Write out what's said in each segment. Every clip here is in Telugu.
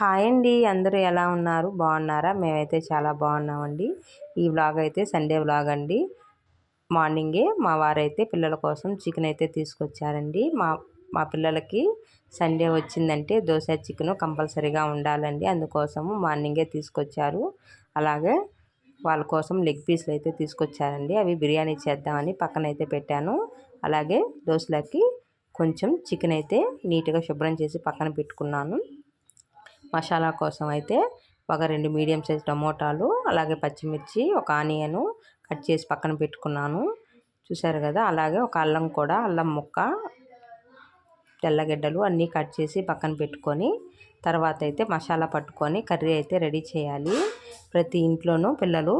హాయ్ అండి. అందరూ ఎలా ఉన్నారు? బాగున్నారా? మేమైతే చాలా బాగున్నామండి. ఈ వ్లాగ్ అయితే సండే వ్లాగ్ అండి. మార్నింగే మా వారైతే పిల్లల కోసం చికెన్ అయితే తీసుకొచ్చారండి. మా మా పిల్లలకి సండే వచ్చిందంటే దోశ చికెన్ కంపల్సరీగా ఉండాలండి. అందుకోసము మార్నింగే తీసుకొచ్చారు. అలాగే వాళ్ళ కోసం లెగ్ పీస్లు అయితే తీసుకొచ్చారండి. అవి బిర్యానీ చేద్దామని పక్కన అయితే పెట్టాను. అలాగే దోశలకి కొంచెం చికెన్ అయితే నీట్గా శుభ్రం చేసి పక్కన పెట్టుకున్నాను. మసాలా కోసం అయితే ఒక రెండు మీడియం సైజ్ టమోటాలు అలాగే పచ్చిమిర్చి ఒక ఆనియను కట్ చేసి పక్కన పెట్టుకున్నాను. చూసారు కదా? అలాగే ఒక అల్లం కూడా అల్లం ముక్క తెల్లగడ్డలు అన్నీ కట్ చేసి పక్కన పెట్టుకొని తర్వాత అయితే మసాలా పట్టుకొని కర్రీ అయితే రెడీ చేయాలి. ప్రతి ఇంట్లోనూ పిల్లలు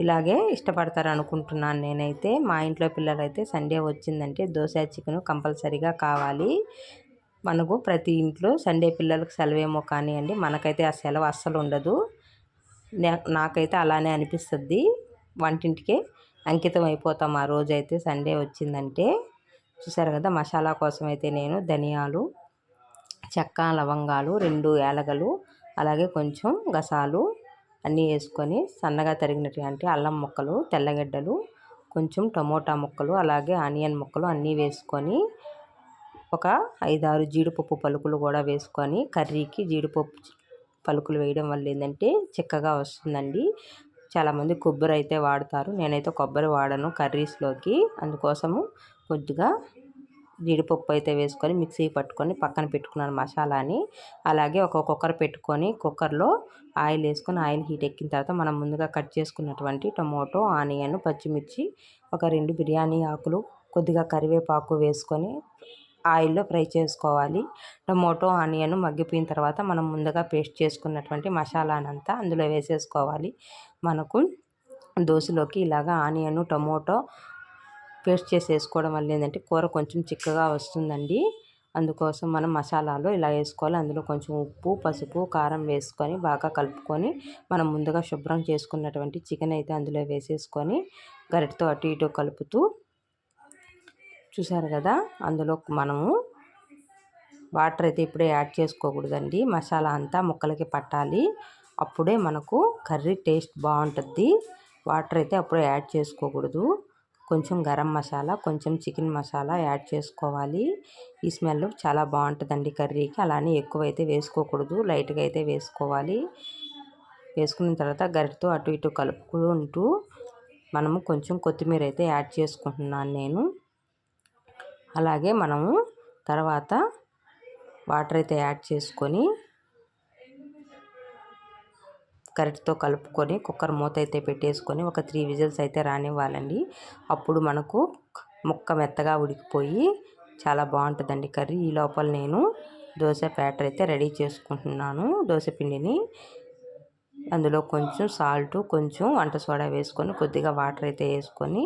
ఇలాగే ఇష్టపడతారు అనుకుంటున్నాను నేనైతే. మా ఇంట్లో పిల్లలు అయితే సండే వచ్చిందంటే దోశ చికెన్ కంపల్సరీగా కావాలి. మనకు ప్రతి ఇంట్లో సండే పిల్లలకు సెలవేమో కానివ్వండి మనకైతే ఆ సెలవు అస్సలు ఉండదు. నాకైతే అలానే అనిపిస్తుంది. వంటింటికే అంకితం అయిపోతాం. ఆ రోజైతే సండే వచ్చిందంటే చూసారు కదా మసాలా కోసం అయితే నేను ధనియాలు చెక్క లవంగాలు రెండు ఏలగలు అలాగే కొంచెం గసాలు అన్నీ వేసుకొని సన్నగా తరిగినటువంటి అల్లం ముక్కలు తెల్లగడ్డలు కొంచెం టమోటా ముక్కలు అలాగే ఆనియన్ ముక్కలు అన్నీ వేసుకొని ఒక ఐదారు జీడిపప్పు పలుకులు కూడా వేసుకొని కర్రీకి జీడిపప్పు పలుకులు వేయడం వల్ల ఏంటంటే చిక్కగా వస్తుందండి. చాలామంది కొబ్బరి అయితే వాడతారు. నేనైతే కొబ్బరి వాడను కర్రీస్లోకి. అందుకోసము కొద్దిగా జీడిపప్పు అయితే వేసుకొని మిక్సీ పట్టుకొని పక్కన పెట్టుకున్నాను మసాలాని. అలాగే ఒక కుక్కర్ పెట్టుకొని కుక్కర్లో ఆయిల్ వేసుకొని ఆయిల్ హీట్ ఎక్కిన తర్వాత మనం ముందుగా కట్ చేసుకున్నటువంటి టొమాటో ఆనియన్ పచ్చిమిర్చి ఒక రెండు బిర్యానీ ఆకులు కొద్దిగా కరివేపాకు వేసుకొని ఆయిల్లో ఫ్రై చేసుకోవాలి. టమోటో ఆనియన్ మగ్గిపోయిన తర్వాత మనం ముందుగా పేస్ట్ చేసుకున్నటువంటి మసాలానంతా అందులో వేసేసుకోవాలి. మనకు దోశలోకి ఇలాగా ఆనియన్ టమోటో పేస్ట్ చేసేసుకోవడం వల్ల ఏంటంటే కూర కొంచెం చిక్కగా వస్తుందండి. అందుకోసం మనం మసాలాలు ఇలా వేసుకోవాలి. అందులో కొంచెం ఉప్పు పసుపు కారం వేసుకొని బాగా కలుపుకొని మనం ముందుగా శుభ్రం చేసుకున్నటువంటి చికెన్ అయితే అందులో వేసేసుకొని గరిటతో అటు ఇటు కలుపుతూ చూసారు కదా? అందులో మనము వాటర్ అయితే ఇప్పుడే యాడ్ చేసుకోకూడదండి. మసాలా అంతా ముక్కలకి పట్టాలి. అప్పుడే మనకు కర్రీ టేస్ట్ బాగుంటుంది. వాటర్ అయితే అప్పుడే యాడ్ చేసుకోకూడదు. కొంచెం గరం మసాలా కొంచెం చికెన్ మసాలా యాడ్ చేసుకోవాలి. ఈ స్మెల్ చాలా బాగుంటుందండి కర్రీకి. అలానే ఎక్కువ అయితే వేసుకోకూడదు. లైట్గా అయితే వేసుకోవాలి. వేసుకున్న తర్వాత గరిటతో అటు ఇటు కలుపుకుంటూ మనము కొంచెం కొత్తిమీర అయితే యాడ్ చేసుకుంటున్నాను నేను. అలాగే మనము తర్వాత వాటర్ అయితే యాడ్ చేసుకొని కరెక్ట్తో కలుపుకొని కుక్కర్ మూత అయితే పెట్టేసుకొని ఒక త్రీ విజిల్స్ అయితే రానివ్వాలండి. అప్పుడు మనకు ముక్క మెత్తగా ఉడికిపోయి చాలా బాగుంటుందండి కర్రీ. ఈ లోపల నేను దోశ బ్యాటర్ అయితే రెడీ చేసుకుంటున్నాను. దోశ పిండిని అందులో కొంచెం సాల్ట్ కొంచెం వంట సోడా వేసుకొని కొద్దిగా వాటర్ అయితే వేసుకొని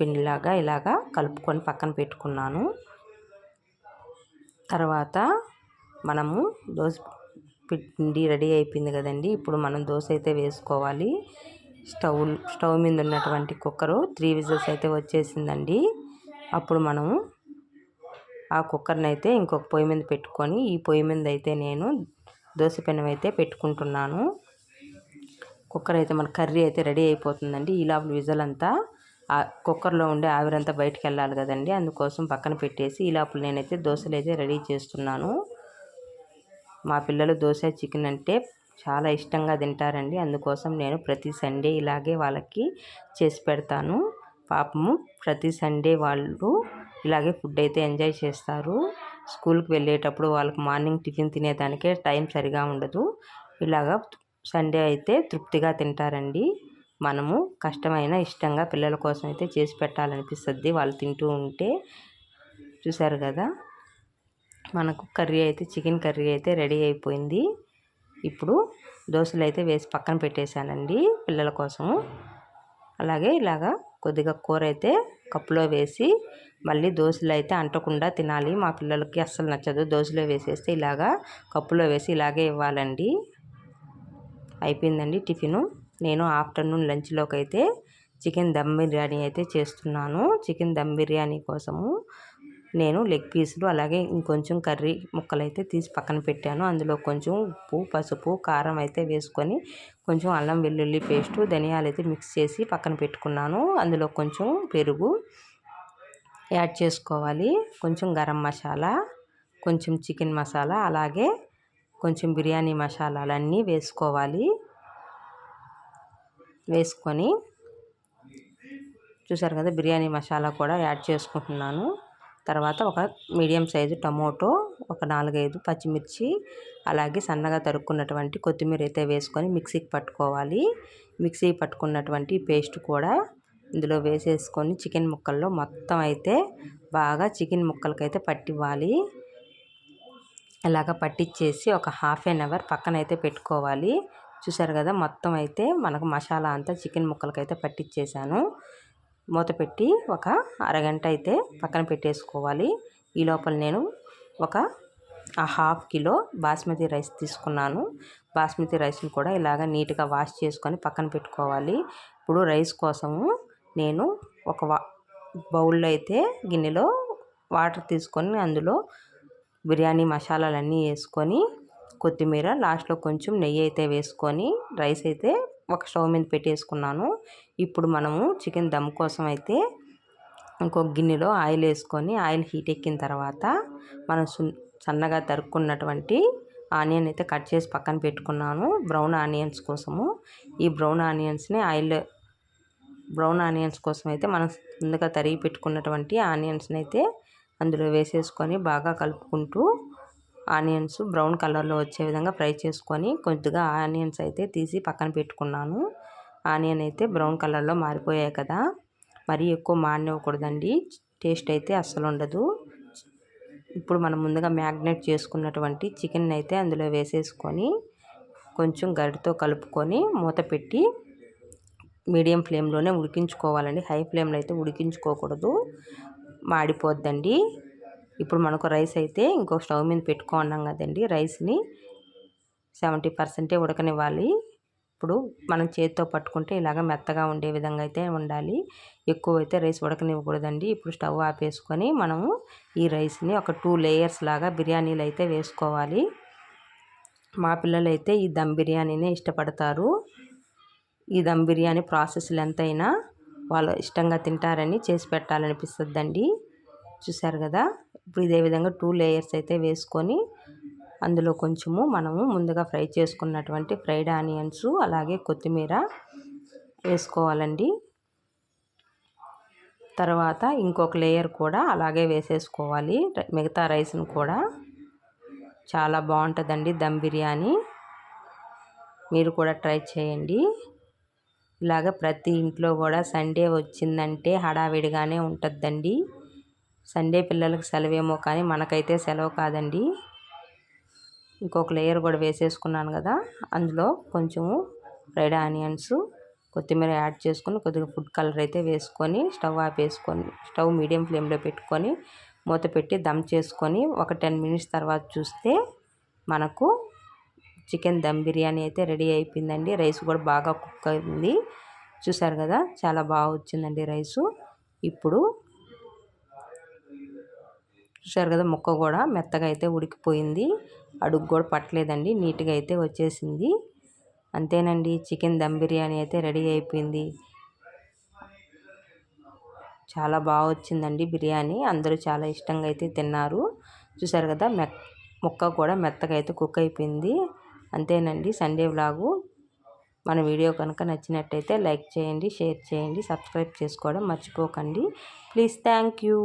పిండిలాగా ఇలాగా కలుపుకొని పక్కన పెట్టుకున్నాను. తర్వాత మనము దోశ పిండి రెడీ అయిపోయింది కదండి. ఇప్పుడు మనం దోశ అయితే వేసుకోవాలి. స్టవ్ స్టవ్ మీద ఉన్నటువంటి కుక్కరు త్రీ విజిల్స్ అయితే వచ్చేసిందండి. అప్పుడు మనము ఆ కుక్కర్ని అయితే ఇంకొక పొయ్యి మీద పెట్టుకొని ఈ పొయ్యి మీద అయితే నేను దోశ పెనం అయితే పెట్టుకుంటున్నాను. కుక్కర్ అయితే మన కర్రీ అయితే రెడీ అయిపోతుందండి. ఈ లోపల విజల్ అంతా కుక్కర్లో ఉండే ఆవిరంతా బయటకు వెళ్ళాలి కదండి. అందుకోసం పక్కన పెట్టేసి ఈ లోపల నేనైతే దోశలు అయితే రెడీ చేస్తున్నాను. మా పిల్లలు దోశ చికెన్ అంటే చాలా ఇష్టంగా తింటారండి. అందుకోసం నేను ప్రతి సండే ఇలాగే వాళ్ళకి చేసి పెడతాను. పాపము ప్రతి సండే వాళ్ళు ఇలాగే ఫుడ్ అయితే ఎంజాయ్ చేస్తారు. స్కూల్కి వెళ్ళేటప్పుడు వాళ్ళకి మార్నింగ్ టిఫిన్ తినేదానికే టైం సరిగా ఉండదు. ఇలాగా సండే అయితే తృప్తిగా తింటారండి. మనము కష్టమైన ఇష్టంగా పిల్లల కోసం అయితే చేసి పెట్టాలనిపిస్తుంది. వాళ్ళు తింటూ ఉంటే చూసారు కదా? మనకు కర్రీ అయితే చికెన్ కర్రీ అయితే రెడీ అయిపోయింది. ఇప్పుడు దోశలు అయితే వేసి పక్కన పెట్టేశానండి పిల్లల కోసము. అలాగే ఇలాగా కొద్దిగా కూర అయితే కప్పులో వేసి మళ్ళీ దోశలు అయితే అంటకుండా తినాలి. మా పిల్లలకి అస్సలు నచ్చదు. దోశలో వేసేస్తే ఇలాగా కప్పులో వేసి ఇలాగే ఇవ్వాలండి. అయిపోయిందండి టిఫిను. నేను ఆఫ్టర్నూన్ లంచ్లోకి అయితే చికెన్ దమ్ బిర్యానీ అయితే చేస్తున్నాను. చికెన్ దమ్ బిర్యానీ కోసము నేను లెగ్ పీసులు అలాగే ఇంకొంచెం కర్రీ ముక్కలు అయితే తీసి పక్కన పెట్టాను. అందులో కొంచెం ఉప్పు పసుపు కారం అయితే వేసుకొని కొంచెం అల్లం వెల్లుల్లి పేస్టు ధనియాలు అయితే మిక్స్ చేసి పక్కన పెట్టుకున్నాను. అందులో కొంచెం పెరుగు యాడ్ చేసుకోవాలి. కొంచెం గరం మసాలా కొంచెం చికెన్ మసాలా అలాగే కొంచెం బిర్యానీ మసాలాలన్నీ వేసుకోవాలి. వేసుకొని చూసారు కదా బిర్యానీ మసాలా కూడా యాడ్ చేసుకుంటున్నాను. తర్వాత ఒక మీడియం సైజు టమోటో ఒక నాలుగైదు పచ్చిమిర్చి అలాగే సన్నగా తరుక్కున్నటువంటి కొత్తిమీర అయితే వేసుకొని మిక్సీకి పట్టుకోవాలి. మిక్సీ పట్టుకున్నటువంటి పేస్ట్ కూడా ఇందులో వేసేసుకొని చికెన్ ముక్కల్లో మొత్తం అయితే బాగా చికెన్ ముక్కలకైతే పట్టివ్వాలి. ఇలాగ పట్టించేసి ఒక హాఫ్ అన్ అవర్ పక్కన అయితే పెట్టుకోవాలి. చూసారు కదా మొత్తం అయితే మనకు మసాలా అంతా చికెన్ ముక్కలకైతే పట్టించేసాను మూత పెట్టి ఒక అరగంట అయితే పక్కన పెట్టేసుకోవాలి. ఈ లోపల నేను ఒక హాఫ్ కిలో బాస్మతి రైస్ తీసుకున్నాను. బాస్మతి రైస్ని కూడా ఇలాగ నీట్గా వాష్ చేసుకొని పక్కన పెట్టుకోవాలి. ఇప్పుడు రైస్ కోసము నేను ఒక బౌల్లో అయితే గిన్నెలో వాటర్ తీసుకొని అందులో బిర్యానీ మసాలాలన్నీ వేసుకొని కొత్తిమీర లాస్ట్లో కొంచెం నెయ్యి అయితే వేసుకొని రైస్ అయితే ఒక స్టవ్ మీద పెట్టేసుకున్నాను. ఇప్పుడు మనము చికెన్ దమ్ కోసం అయితే ఇంకొక గిన్నెలో ఆయిల్ వేసుకొని ఆయిల్ హీట్ ఎక్కిన తర్వాత మనం సన్నగా తరుక్కున్నటువంటి ఆనియన్ అయితే కట్ చేసి పక్కన పెట్టుకున్నాను. బ్రౌన్ ఆనియన్స్ కోసము. ఈ బ్రౌన్ ఆనియన్స్ని ఆయిల్ బ్రౌన్ ఆనియన్స్ కోసం అయితే మనం ముందుగా తరిగి పెట్టుకున్నటువంటి ఆనియన్స్ని అయితే అందులో వేసేసుకొని బాగా కలుపుకుంటూ ఆనియన్స్ బ్రౌన్ కలర్లో వచ్చే విధంగా ఫ్రై చేసుకొని కొద్దిగా ఆనియన్స్ అయితే తీసి పక్కన పెట్టుకున్నాను. ఆనియన్ అయితే బ్రౌన్ కలర్లో మారిపోయాయి కదా. మరీ ఎక్కువ మాడినివ్వకూడదండి. టేస్ట్ అయితే అస్సలు ఉండదు. ఇప్పుడు మనం ముందుగా మ్యాగ్నేట్ చేసుకున్నటువంటి చికెన్ అయితే అందులో వేసేసుకొని కొంచెం గరిటతో కలుపుకొని మూత పెట్టి మీడియం ఫ్లేమ్లోనే ఉడికించుకోవాలండి. హై ఫ్లేమ్లో అయితే ఉడికించుకోకూడదు. మాడిపోద్దండి. ఇప్పుడు మనకు రైస్ అయితే ఇంకో స్టవ్ మీద పెట్టుకున్నాం కదండి. రైస్ని సెవెంటీ పర్సెంటే ఉడకనివ్వాలి. ఇప్పుడు మనం చేతితో పట్టుకుంటే ఇలాగ మెత్తగా ఉండే విధంగా అయితే ఉండాలి. ఎక్కువ అయితే రైస్ ఉడకనివ్వకూడదండి. ఇప్పుడు స్టవ్ ఆపేసుకొని మనము ఈ రైస్ని ఒక టూ లేయర్స్ లాగా బిర్యానీలు అయితే వేసుకోవాలి. మా పిల్లలు అయితే ఈ దమ్ బిర్యానీనే ఇష్టపడతారు. ఈ దమ్ బిర్యానీ ప్రాసెస్లు ఎంతైనా వాళ్ళు ఇష్టంగా తింటారని చేసి పెట్టాలనిపిస్తుందండి. చూసారు కదా? ఇప్పుడు ఇదే విధంగా టూ లేయర్స్ అయితే వేసుకొని అందులో కొంచెము మనము ముందుగా ఫ్రై చేసుకున్నటువంటి ఫ్రైడ్ ఆనియన్స్ అలాగే కొత్తిమీర వేసుకోవాలండి. తర్వాత ఇంకొక లేయర్ కూడా అలాగే వేసేసుకోవాలి. మిగతా రైస్ను కూడా. చాలా బాగుంటుందండి దమ్ బిర్యానీ. మీరు కూడా ట్రై చేయండి. ఇలాగ ప్రతి ఇంట్లో కూడా సండే వచ్చిందంటే హడావిడిగానే ఉంటుందండి సండే పిల్లలకు సెలవేమో కానీ మనకైతే సెలవు కాదండి. ఇంకొక లేయర్ కూడా వేసేసుకున్నాను కదా అందులో కొంచెము ఫ్రైడ్ ఆనియన్స్ కొత్తిమీర యాడ్ చేసుకొని కొద్దిగా ఫుడ్ కలర్ అయితే వేసుకొని స్టవ్ ఆపేసుకొని స్టవ్ మీడియం ఫ్లేమ్లో పెట్టుకొని మూత పెట్టి దమ్ చేసుకొని ఒక టెన్ మినిట్స్ తర్వాత చూస్తే మనకు చికెన్ దమ్ బిర్యానీ అయితే రెడీ అయిపోయిందండి. రైస్ కూడా బాగా కుక్ అయింది. చూసారు కదా చాలా బాగా వచ్చిందండి రైసు. ఇప్పుడు చూసారు కదా ముక్క కూడా మెత్తగా అయితే ఉడికిపోయింది. అడుగు కూడా పట్టలేదండి నీట్గా అయితే వచ్చేసింది. అంతేనండి చికెన్ దమ్ బిర్యానీ అయితే రెడీ అయిపోయింది. చాలా బాగా వచ్చిందండి బిర్యానీ. అందరూ చాలా ఇష్టంగా అయితే తిన్నారు. చూసారు కదా మె ముక్క కూడా మెత్తగా అయితే కుక్ అయిపోయింది. అంతేనండి. Sunday vlog. మన వీడియో కనుక నచ్చినట్టయితే లైక్ చేయండి షేర్ చేయండి సబ్స్క్రైబ్ చేసుకోవడం మర్చిపోకండి. Please thank you.